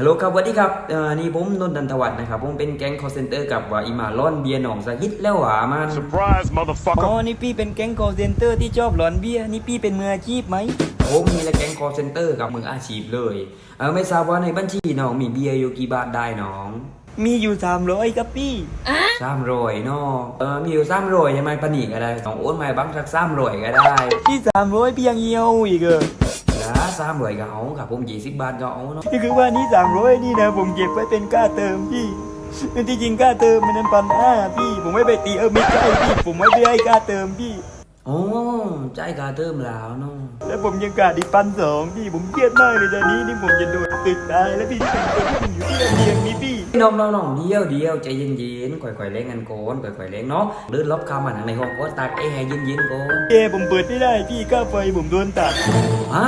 ฮัลโหลครับสวัสดีครับเอ่อนี่ผมนนท์ดันทวัฒน์นะครับ ผมเป็นแก๊งคอร์เซนเตอร์กับว่าอีหมาล่อนเบียร์หนองสะฮิตแล้วหวามัน Surprise, อ๋อ motherfucker. นี่พี่เป็นแก๊งคอเซนเตอร์ที่ชอบหลอนเบี้ยนี่พี่เป็นมืออาชีพไหมผมนี่แหละแก๊งคอร์เซนเตอร์กับมืออาชีพเลยเออไม่ทราบว่าในบัญชีน้องมีเบียร์อยู่กี่บาทได้น้อง มีอยู่สามร้อยครับพี่สามร้อยเนาะเออมีอยู่สามร้อยยังไงปะหนีก็ได้สองโอนมาบังสักสามร้อยก็ได้ พี่สามร้อยพี่ยังเหี่ยวอีกเหรอนะ สามร้อยก็เอาครับผมยี่สิบบาทก็เอาเนาะนี่คือว่านี่สามร้อยนี่นะผมเก็บไว้เป็นค่าเติมพี่ที่จริงค่าเติมมันนั้นพันห้าพี่ ผมไม่ไปตีเออไม่ใช่พี่ ผมไม่ไปให้ค่าเติมพี่โอ้ใจายกาเติมแล้วเนาะแล้วผมยังขาดอีกพันสองพี่ผมเครียดมากเลยตอนนี้นี่ผมจะโดนตึกตายแล้วพี่ที่เป็นคนที่อยู่ที่ระเบียงนี้พี่ น้องน้องน้องเดียวเดียวใจเย็นเย็นๆค่อยๆเล่นกันก่อนค่อยๆเล่นเนาะเดินลบคำมาทางในห้องก็ตากไอ้ให้เย็นเย็นๆก่อนเอผมเปิดไม่ได้พี่ค่าไฟผมโดนตัด ฮะ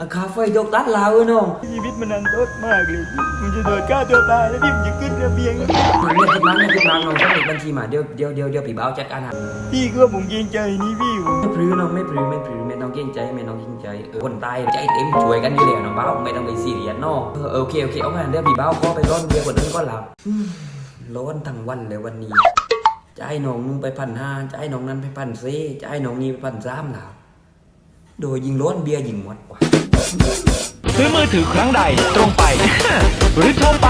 อาคาไฟดกตัดลาวเอ้ยน้องชีวิตมันนันทดมากเลยพี่ผมจะโดนฆ่าตัวตายแล้วพี่ผมจะขึ้นระเบียงแล้วพี่เนี่ยคิดมังเนี่ยคิดมังน้องสมุดบัญชีมาเดี๋ยวเดี๋ยวเดี๋ยวเดี๋ยวพี่บ่าวจัดการหาพี่ก็ผมเกรงใจนี่พี่ผมไม่พลื้น้องไม่พลื้ไม่พลื้ไม่ต้องเกรงใจไม่ต้องเกรงใจเออคนตายใจเต็มช่วยกันอยู่แล้วน้องบ่าวไม่ต้องไปซีเรียสเนาะเออโอเคโอเคเอางั้นเดี๋ยวพี่บ่าวขอไปร้อนเบียร์คนนึงก็หลับอืมร้อนทั้งวันเลยวันนี้จะให้น้องนุ่งไปพันห้าจะให้น้องนั้นไปพันเซ่จะให้น้องนี้ไปพันสามแล้วโดยยิงร้อนเบียร์ยิงหมดกว่า ซื้อมือถือครั้งใดตรงไป หรือโทรไป